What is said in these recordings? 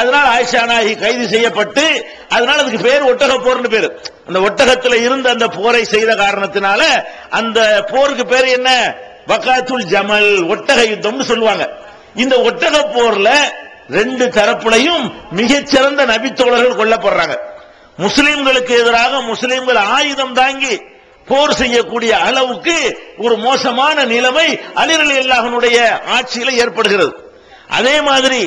அதனால ஆயிஷா நாயகி கைது செய்யப்பட்டு அதனால அதுக்கு பேர் ஒட்டக போர்னு பேர். அந்த ஒட்டகத்தில் இருந்த அந்த போரை செய்த காரணத்தினால அந்த போருக்கு பேர் என்ன? பக்காத்துல் ஜமல் ஒட்டக யுத்தம்னு சொல்லுவாங்க. இந்த ஒட்டக போர்ல ரெண்டு தரப்புலையும் மிகச்சிறந்த நபித்தோழர்கள் கொல்லப்படுறாங்க. முஸ்லிம்களுக்கு எதிராக முஸ்லிம்கள் ஆயுதம் தாங்கி போர் செய்யக்கூடிய அளவுக்கு ஒரு மோசமான நிலைமை அலிரலி அல்லாஹனுடைய ஆட்சியில ஏற்படுகிறது. அதே மாதிரி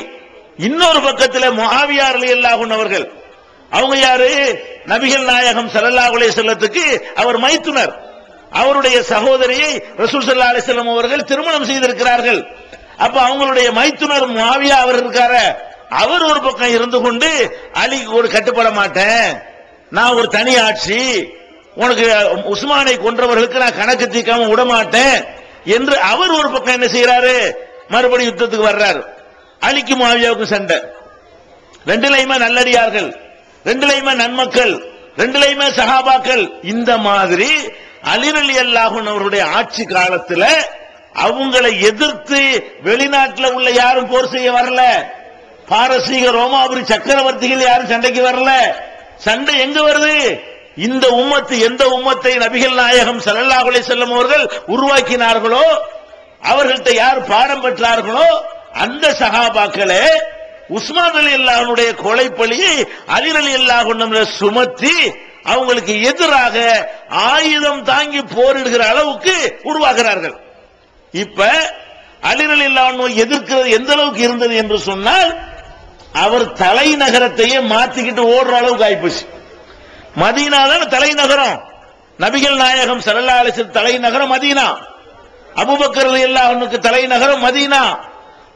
இன்னொரு பக்கத்தில் முஆவியார் அலி அல்லாஹன் அவர்கள். அவங்க யாரு? நபிகள் நாயகம் ஸல்லல்லாஹு அலைஹி செல்லத்துக்கு அவர் மைத்துனர். அவருடைய சகோதரியை ரசூல் சல்லா அலைஹி அவர்கள் திருமணம் செய்திருக்கிறார்கள். அப்ப அவங்களுடைய மைத்துனர் மாவியா அவர் இருக்கார? அவர் ஒரு பக்கம் இருந்து கொண்டு அலிக்கு ஒரு கட்டுப்பட மாட்டேன். நான் ஒரு தனி ஆட்சி. உனக்கு உஸ்மானை கொன்றவர்களுக்கு நான் கணக்கு தீர்க்காம விட மாட்டேன் என்று அவர் ஒரு பக்கம் என்ன செய்யறாரு மறுபடியும் யுத்தத்துக்கு வர்றாரு. அலிக்கு மாவியாவுக்கும் சண்டை. ரெண்டுலையுமே நல்லடியார்கள் ரெண்டுலையுமே நன்மக்கள் ரெண்டுலையுமே சகாபாக்கள் இந்த மாதிரி அலிரலி அல்லாஹன் அவருடைய ஆட்சி காலத்துல அவங்களை எதிர்த்து வெளிநாட்டில் உள்ள யாரும் போர் செய்ய வரல. பாரசீக ரோமாபுரி சக்கரவர்த்திகள் யாரும் சண்டைக்கு வரல. சண்டை எங்க வருது? இந்த உம்மத்து எந்த உம்மத்தை நபிகள் நாயகம் ஸல்லல்லாஹு செல்லும் அவர்கள் உருவாக்கினார்களோ அவர்கள்ட்ட யார் பாடம் பெற்றார்களோ அந்த சகாபாக்களே உஸ்மான் அலி அல்லாஹனுடைய கொலைப்பலியை அலி அலி அல்லாஹ் சுமத்தி அவங்களுக்கு எதிராக ஆயுதம் தாங்கி போரிடுகிற அளவுக்கு உருவாகிறார்கள். இப்ப அலி அலி அல்லாஹ் எதிர்க்கிறது எந்த அளவுக்கு இருந்தது என்று சொன்னால் அவர் தலைநகரத்தையே மாத்திக்கிட்டு ஓடுற அளவுக்கு ஆயிப்போச்சு. மதீனா தான் தலைநகரம். நபிகள் நாயகம் சரல்லா அலைஹி தலைநகரம் மதீனா. அபூபக்கர் ரலியல்லாஹு தலைநகரம் மதீனா.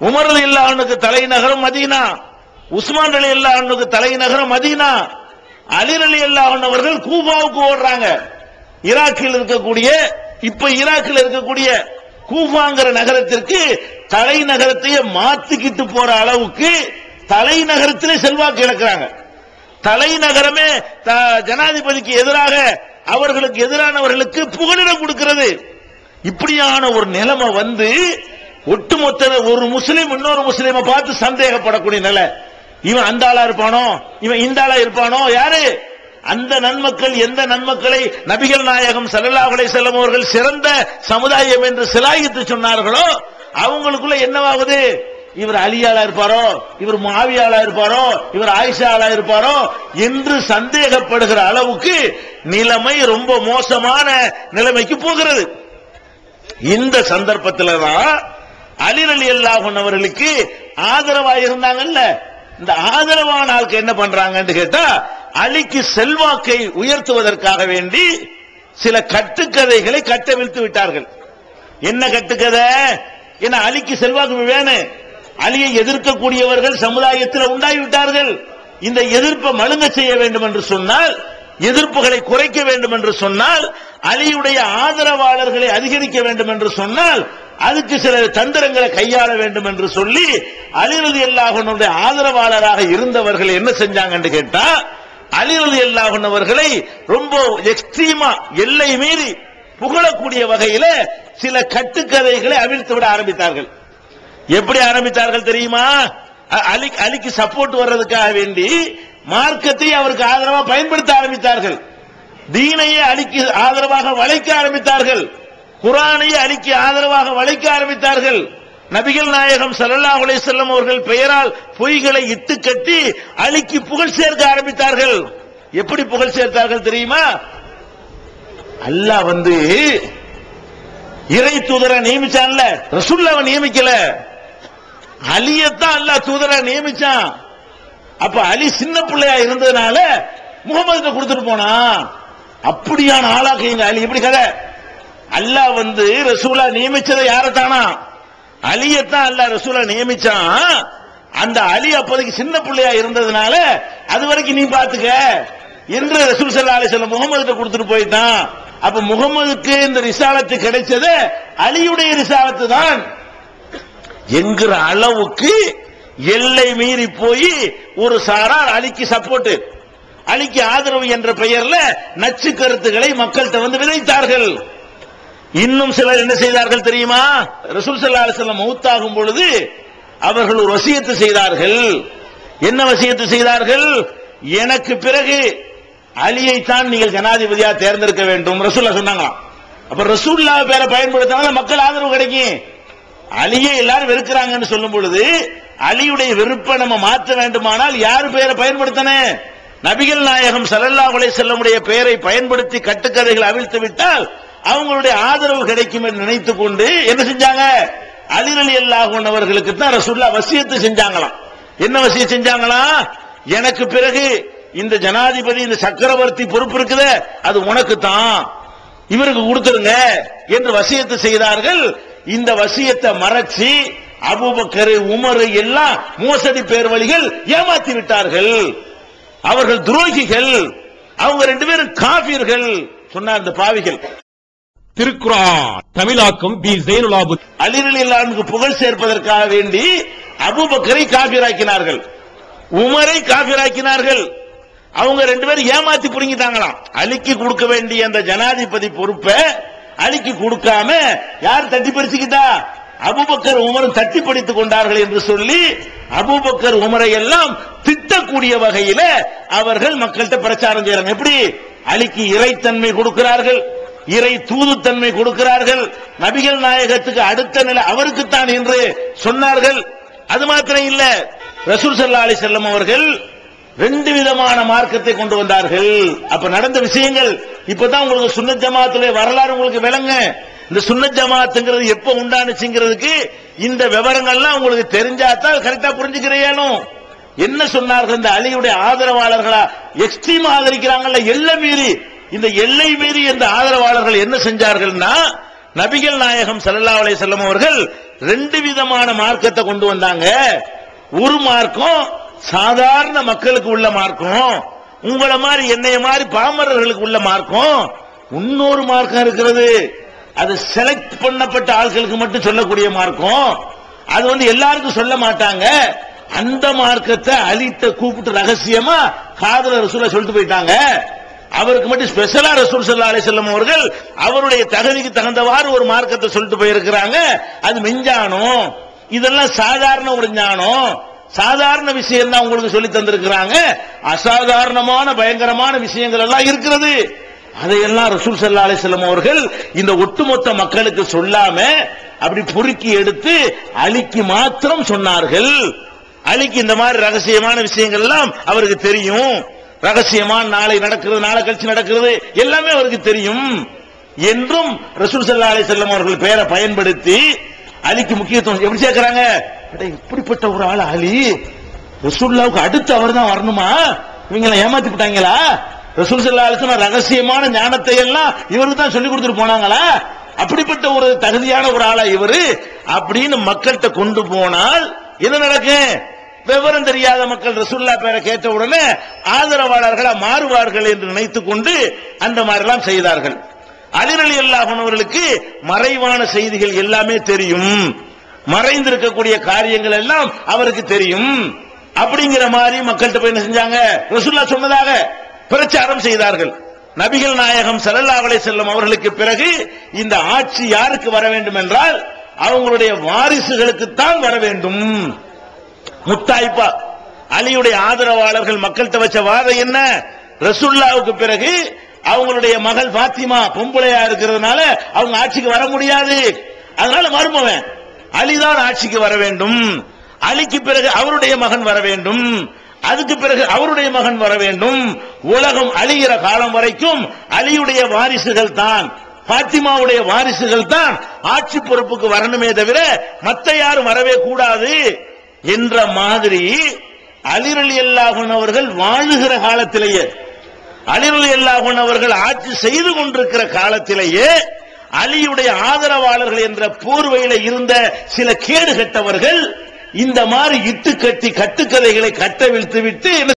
உமர் ரலியல்லாஹு தலைநகரம் மதீனா. உஸ்மான் ரலியல்லாஹு தலைநகரம் மதீனா. அலி ரலியல்லாஹு அவர்கள் கூபாவுக்கு ஓடுறாங்க. ஈராக்கில் இருக்கக்கூடிய இப்ப ஈராக்கில் இருக்கக்கூடிய கூஃபாங்கிற நகரத்திற்கு தலைநகரத்தையே மாத்திக்கிட்டு போற அளவுக்கு தலைநகரத்திலே செல்வாக்கு இழக்கிறாங்க. தலைநகரமே த- ஜனாதிபதிக்கு எதிராக அவர்களுக்கு எதிரானவர்களுக்கு புகலிடம் கொடுக்கிறது. இப்படியான ஒரு நிலைமை வந்து ஒட்டுமொத்த ஒரு முஸ்லீம் இன்னொரு முஸ்லீமை பார்த்து சந்தேகப்படக்கூடிய நிலை. இவன் அந்த ஆளா இருப்பானோ? இவன் இந்த ஆளா இருப்பானோ? யாரு? அந்த நன்மக்கள் எந்த நன்மக்களை நபிகள் நாயகம் ஸல்லல்லாஹு அலைஹி அவர்கள் சிறந்த சமுதாயம் என்று சிலாயித்து சொன்னார்களோ அவங்களுக்குள்ள என்னவாகுது இவர் அலியாளா இருப்பாரோ? இவர் மாவியாளா இருப்பாரோ? இவர் ஆயிஷாளா இருப்பாரோ? என்று சந்தேகப்படுகிற அளவுக்கு நிலைமை ரொம்ப மோசமான நிலைமைக்கு போகிறது. இந்த சந்தர்ப்பத்தில் தான் அலி அலி அல்லாஹன் அவர்களுக்கு ஆதரவா இருந்தாங்கல்ல இந்த ஆதரவான ஆளுக்கு என்ன பண்றாங்கன்னு கேட்டா அலிக்கு செல்வாக்கை உயர்த்துவதற்காக வேண்டி சில கட்டுக்கதைகளை கட்டவிழ்த்து விட்டார்கள். என்ன கட்டுக்கதை? என்ன அலிக்கு செல்வாக்கு வேணும். அலியை எதிர்க்கக்கூடியவர்கள் சமுதாயத்தில் உண்டாகிவிட்டார்கள். இந்த எதிர்ப்பை மழுங்க செய்ய வேண்டும் என்று சொன்னால் எதிர்ப்புகளை குறைக்க வேண்டும் என்று சொன்னால் அலியுடைய ஆதரவாளர்களை அதிகரிக்க வேண்டும் என்று சொன்னால் அதுக்கு சில தந்திரங்களை கையாள வேண்டும் என்று சொல்லி அலிரதி அல்லாஹனுடைய ஆதரவாளராக இருந்தவர்கள் என்ன செஞ்சாங்கன்னு கேட்டா அலிரதி அல்லாஹன் அவர்களை ரொம்ப எக்ஸ்ட்ரீமா எல்லை மீறி புகழக்கூடிய வகையில சில கட்டுக்கதைகளை அவிழ்த்து விட ஆரம்பித்தார்கள். எப்படி ஆரம்பித்தார்கள் தெரியுமா? அ- அலி அலிக்கு சப்போர்ட் வர்றதுக்காக வேண்டி மார்க்கத்தை அவருக்கு ஆதரவாக பயன்படுத்த ஆரம்பித்தார்கள். தீனையே அலிக்கு ஆதரவாக வளைக்க ஆரம்பித்தார்கள். குரானையே அலிக்கு ஆதரவாக வளைக்க ஆரம்பித்தார்கள். நபிகள் நாயகம் ஸல்லல்லாஹு அலைஹி அவர்கள் பெயரால் பொய்களை இட்டு கட்டி அலிக்கு புகழ் சேர்க்க ஆரம்பித்தார்கள். எப்படி புகழ் சேர்த்தார்கள் தெரியுமா? அல்லாஹ் வந்து இறை தூதரை நியமிச்சான்ல. ரசூல்லாவை நியமிக்கல. அலியத்தான் அல்லாஹ் தூதரை நியமிச்சான். அப்ப அலி சின்ன பிள்ளையா இருந்ததுனால முகமது கொடுத்துட்டு போனா அப்படியான ஆளாக்கு எங்க அலி. எப்படி கதை? அல்லாஹ் வந்து ரசூலா நியமிச்சதை யாரத்தானா? அலியத்தான் அல்லாஹ் ரசூலா நியமிச்சான். அந்த அலி அப்போதைக்கு சின்ன பிள்ளையா இருந்ததுனால அது வரைக்கும் நீ பாத்துக்க என்று ரசூல் ஸல்லல்லாஹு அலைஹி வஸல்லம் முகமதுக்கு கொடுத்துட்டு போயிட்டான். அப்ப முகமதுக்கு இந்த ரிசாலத்து கிடைச்சது அலியுடைய ரிசாலத்து தான். என்கிற அளவுக்கு எல்லை மீறி போய் ஒரு சாரார் அலிக்கு சப்போர்ட் அலிக்கு ஆதரவு என்ற பெயர்ல நச்சு கருத்துக்களை மக்கள்கிட்ட வந்து விதைத்தார்கள். இன்னும் சிலர் என்ன செய்தார்கள் தெரியுமா? ரசூல் சல்லா அலைஹி மௌத்தாகும் பொழுது அவர்கள் ஒரு வசியத்து செய்தார்கள். என்ன வசியத்து செய்தார்கள்? எனக்கு பிறகு அலியைத்தான் நீங்கள் ஜனாதிபதியா தேர்ந்தெடுக்க வேண்டும். ரசூல்லா சொன்னாங்களாம் அப்ப ரசூல்லா பேரை பயன்படுத்தினால மக்கள் ஆதரவு கிடைக்கும். அலியை எல்லாரும் வெறுக்கிறாங்கன்னு சொல்லும் பொழுது அலியுடைய வெறுப்பை நம்ம மாற்ற வேண்டுமானால் யார் பெயரை பயன்படுத்தன? நபிகள் நாயகம் ஸல்லல்லாஹு உலை செல்லமுடைய பெயரை பயன்படுத்தி கட்டுக்கதைகள் அவிழ்த்து விட்டால் அவங்களுடைய ஆதரவு கிடைக்கும் என்று நினைத்துக் கொண்டு என்ன செஞ்சாங்க? அலி அலி அல்லாஹ் அவர்களுக்கு தான் ரசூல்லா வசியத்தை செஞ்சாங்களாம். என்ன வசியம் செஞ்சாங்களாம் எனக்கு பிறகு இந்த ஜனாதிபதி இந்த சக்கரவர்த்தி பொறுப்பு இருக்குதே அது உனக்கு தான் இவருக்கு கொடுத்துருங்க என்று வசியத்தை செய்தார்கள். இந்த வசியத்தை மறைச்சு அபுபக்கரு உமரு எல்லாம் மோசடி பேர் வழிகள் ஏமாத்தி விட்டார்கள். அவர்கள் துரோகிகள். அவங்க ரெண்டு பேரும் காபீர்கள் சொன்னார் இந்த பாவிகள். திருக்குரான் தமிழாக்கம் பி ஜெயினுலாபு அலிரலில்லானுக்கு புகழ் சேர்ப்பதற்காக வேண்டி அபுபக்கரை காபிராக்கினார்கள். உமரை காபிராக்கினார்கள். அவங்க ரெண்டு பேரும் ஏமாத்தி புடுங்கிட்டாங்களாம். அலிக்கு கொடுக்க வேண்டிய அந்த ஜனாதிபதி பொறுப்பை அலிக்கு கொடுக்காம யார் தட்டி பறிச்சுக்கிட்டா அபுபக்கர் உமரும் தட்டி படித்துக் கொண்டார்கள் என்று சொல்லி அபுபக்கர் உமரை எல்லாம் திட்டக்கூடிய வகையில அவர்கள் மக்கள்கிட்ட பிரச்சாரம் செய்யறாங்க எப்படி? அலிக்கு இறைத்தன்மை கொடுக்கிறார்கள். இறை தூதுத்தன்மை கொடுக்கிறார்கள். நபிகள் நாயகத்துக்கு அடுத்த நிலை அவருக்குத்தான் என்று சொன்னார்கள். அது மாத்திரம் இல்ல ரசூல் சல்லா அலி செல்லம் அவர்கள் ரெண்டு விதமான மார்க்கத்தை கொண்டு வந்தார்கள். அப்ப நடந்த விஷயங்கள் இப்பதான் உங்களுக்கு சுன்ன ஜமாத்துல வரலாறு உங்களுக்கு விளங்க. இந்த சுன்ன ஜமாத்துங்கிறது எப்ப உண்டானுச்சுங்கிறதுக்கு இந்த விவரங்கள்லாம் உங்களுக்கு தெரிஞ்சாதான் கரெக்டா புரிஞ்சுக்கிறேனும் என்ன சொன்னார்கள் இந்த அலியுடைய ஆதரவாளர்களா? எக்ஸ்ட்ரீம் ஆதரிக்கிறாங்கல்ல எல்லாம் மீறி. இந்த எல்லை மீறி இந்த ஆதரவாளர்கள் என்ன செஞ்சார்கள்னா நபிகள் நாயகம் சல்லா அலை செல்லம் அவர்கள் ரெண்டு விதமான மார்க்கத்தை கொண்டு வந்தாங்க. ஒரு மார்க்கம் சாதாரண மக்களுக்கு உள்ள மார்க்கம் உங்களை மாதிரி என்னைய மாதிரி பாமரர்களுக்கு உள்ள மார்க்கம். இன்னொரு மார்க்கம் இருக்கிறது. அது செலக்ட் பண்ணப்பட்ட ஆட்களுக்கு மட்டும் சொல்லக்கூடிய மார்க்கம். அது வந்து எல்லாருக்கும் சொல்ல மாட்டாங்க. அந்த மார்க்கத்தை அழித்த கூப்பிட்டு ரகசியமா காதல ரசூல சொல்லிட்டு போயிட்டாங்க. அவருக்கு மட்டும் ஸ்பெஷலா ரசூல் சல்லா அலைஹி அவர்கள் அவருடைய தகுதிக்கு தகுந்தவாறு ஒரு மார்க்கத்தை சொல்லிட்டு போயிருக்கிறாங்க. அது மெஞ்ஞானம் இதெல்லாம் சாதாரண ஒரு ஞானம் சாதாரண விஷயம் தான் உங்களுக்கு சொல்லி தந்திருக்கிறாங்க. அசாதாரணமான பயங்கரமான விஷயங்கள் எல்லாம் இருக்கிறது. அதையெல்லாம் ரசூல் சல்லா அலைஹி அவர்கள் இந்த ஒட்டுமொத்த மக்களுக்கு சொல்லாம அப்படி பொறுக்கி எடுத்து அலிக்கு மாத்திரம் சொன்னார்கள். அலிக்கு இந்த மாதிரி ரகசியமான விஷயங்கள் எல்லாம் அவருக்கு தெரியும். ரகசியமா நாளை நடக்கிறது நாளை கழிச்சு நடக்கிறது எல்லாமே அவருக்கு தெரியும். என்றும் ரசூல் சல்லா அலி செல்லம் அவர்கள் பெயரை பயன்படுத்தி அலிக்கு முக்கியத்துவம் எப்படி சேர்க்கிறாங்க? இப்படிப்பட்ட ஒரு ஆள் அலி. ரசூல்லாவுக்கு அடுத்து அவர் தான் வரணுமா? இவங்களை ஏமாத்தி விட்டாங்களா? ரசூல் சல்லா அலைஹி ரகசியமான ஞானத்தை எல்லாம் இவருக்கு தான் சொல்லி கொடுத்துட்டு போனாங்களா? அப்படிப்பட்ட ஒரு தகுதியான ஒரு ஆளா இவரு. அப்படின்னு மக்கள்கிட்ட கொண்டு போனால் என்ன நடக்கும்? விவரம் தெரியாத மக்கள் ரசுல்லா பேரை கேட்ட உடனே ஆதரவாளர்களா மாறுவார்கள் என்று நினைத்துக் கொண்டு அந்த மாதிரிலாம் செய்தார்கள். அதிரலி அல்லாஹனவர்களுக்கு மறைவான செய்திகள் எல்லாமே தெரியும். மறைந்திருக்கக்கூடிய காரியங்கள் எல்லாம் அவருக்கு தெரியும். அப்படிங்கிற மாதிரி மக்கள்கிட்ட போய் என்ன செஞ்சாங்க? ரசுல்லா சொன்னதாக பிரச்சாரம் செய்தார்கள். நபிகள் நாயகம் சரல்லாவளை செல்லும் செல்லம் அவர்களுக்கு பிறகு இந்த ஆட்சி யாருக்கு வர வேண்டும் என்றால் அவங்களுடைய வாரிசுகளுக்குத்தான் வர வேண்டும். முத்தாய்ப்பா. அலியுடைய ஆதரவாளர்கள் மக்கள்கிட்ட வச்ச வாதம் என்ன? ரசுல்லாவுக்கு பிறகு அவங்களுடைய மகள் பாத்திமா பொம்பளையா இருக்கிறதுனால அவங்க ஆட்சிக்கு வர முடியாது. அதனால மருமவன் அலிதான் ஆட்சிக்கு வர வேண்டும். அலிக்கு பிறகு அவருடைய மகன் வர வேண்டும். அதுக்கு பிறகு அவருடைய மகன் வர வேண்டும். உலகம் அழிகிற காலம் வரைக்கும் அலியுடைய வாரிசுகள் தான். பாத்திமாவுடைய வாரிசுகள் தான் ஆட்சி பொறுப்புக்கு வரணுமே தவிர மத்த யாரும் வரவே கூடாது. என்ற மாதிரி அலிரலி அல்லாஹன் அவர்கள் வாழுகிற காலத்திலேயே அலிரலி அல்லாஹன் அவர்கள் ஆட்சி செய்து கொண்டிருக்கிற காலத்திலேயே அலியுடைய ஆதரவாளர்கள் என்ற போர்வையில இருந்த சில கேடு கட்டவர்கள் இந்த மாதிரி இட்டு கட்டி கட்டுக்கதைகளை கட்டவிழ்த்து விட்டு